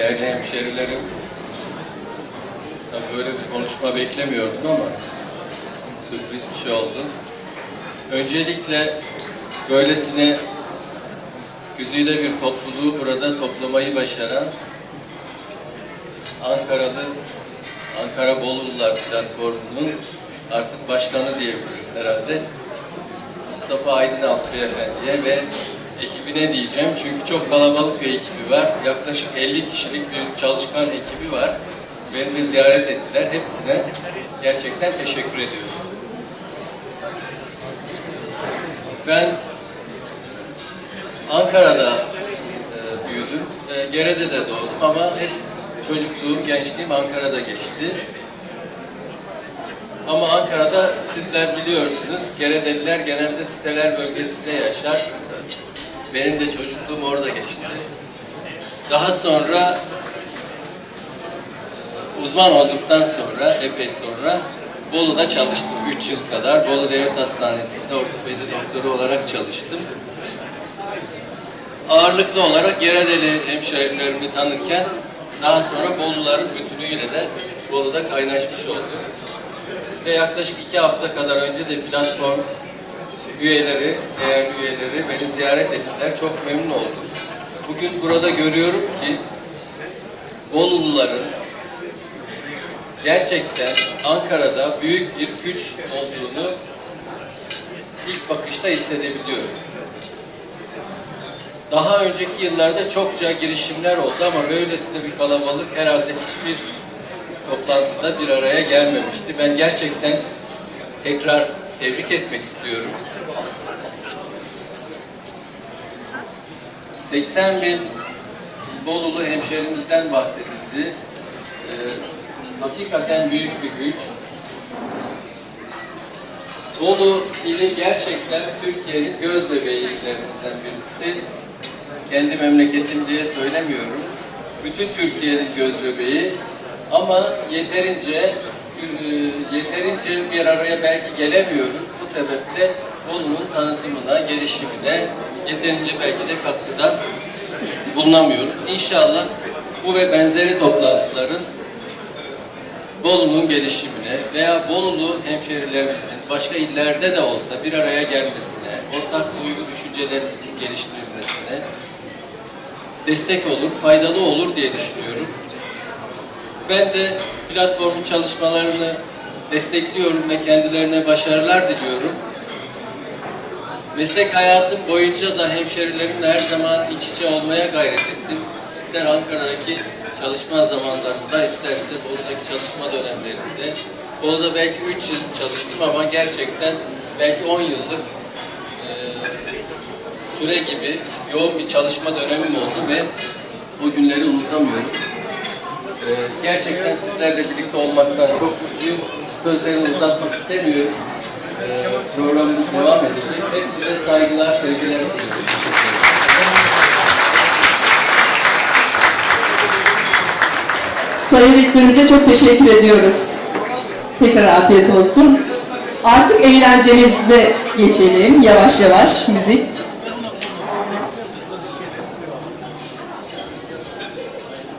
değerli hemşerilerim. Tabii böyle bir konuşma beklemiyordum ama sürpriz bir şey oldu. Öncelikle böylesine güzide bir topluluğu burada toplamayı başaran Ankaralı Ankara Bolulular Platformu'nun artık başkanı diyebiliriz herhalde. Mustafa Aydın Alp Beyefendi'ye ve ekibine diyeceğim. Çünkü çok kalabalık bir ekibi var. Yaklaşık 50 kişilik bir çalışkan ekibi var. Beni de ziyaret ettiler. Hepsine gerçekten teşekkür ediyorum. Ben Ankara'da e, büyüdüm. E, Gere'de de doğdum ama hep çocukluğum, gençliğim Ankara'da geçti. Ama Ankara'da sizler biliyorsunuz, Geredeliler genelde siteler bölgesinde yaşar. Benim de çocukluğum orada geçti. Daha sonra uzman olduktan sonra, epey sonra Bolu'da çalıştım. 3 yıl kadar Bolu Devlet Hastanesi'nde ortopedi doktoru olarak çalıştım. Ağırlıklı olarak Geredeli hemşehrilerimi tanırken daha sonra Boluların bütünüyle de Bolu'da kaynaşmış olduk ve yaklaşık iki hafta kadar önce de platform üyeleri, değerli üyeleri beni ziyaret ettiler. Çok memnun oldum. Bugün burada görüyorum ki Boluluların gerçekten Ankara'da büyük bir güç olduğunu ilk bakışta hissedebiliyorum. Daha önceki yıllarda çokça girişimler oldu ama böylesine bir kalabalık herhalde hiçbir toplantıda bir araya gelmemişti. Ben gerçekten tekrar tebrik etmek istiyorum. 80 bin Bolulu hemşerimizden bahsedildi. Ee, hakikaten büyük bir güç. Bolu ili gerçekten Türkiye'nin göz bebeği birisi. Kendi memleketim diye söylemiyorum. Bütün Türkiye'nin göz bebeği. Ama yeterince e, yeterince bir araya belki gelemiyoruz. Bu sebeple Bolu'nun tanıtımına, gelişimine yeterince belki de katkıda bulunamıyoruz. İnşallah bu ve benzeri toplantıların Bolu'nun gelişimine veya Bolulu hemşerilerimizin başka illerde de olsa bir araya gelmesine, ortak duygu düşüncelerimizin geliştirilmesine destek olur, faydalı olur diye düşünüyorum. Ben de platformun çalışmalarını destekliyorum ve kendilerine başarılar diliyorum. Meslek hayatım boyunca da hemşerilerimle her zaman iç içe olmaya gayret ettim. İster Ankara'daki çalışma zamanlarında, isterse Bolu'daki çalışma dönemlerinde. Bolu'da belki 3 yıl çalıştım ama gerçekten belki 10 yıllık e, süre gibi yoğun bir çalışma dönemim oldu ve o günleri unutamıyorum. Ee, gerçekten sizlerle birlikte olmaktan çok mutluyum. Sözlerimi uzatmak istemiyorum. Ee, programımız devam edecek. Hepinize saygılar, sevgiler sunuyorum. Sayın Rektörümüze çok teşekkür ediyoruz. Tekrar afiyet olsun. Artık eğlencemize geçelim yavaş yavaş müzik.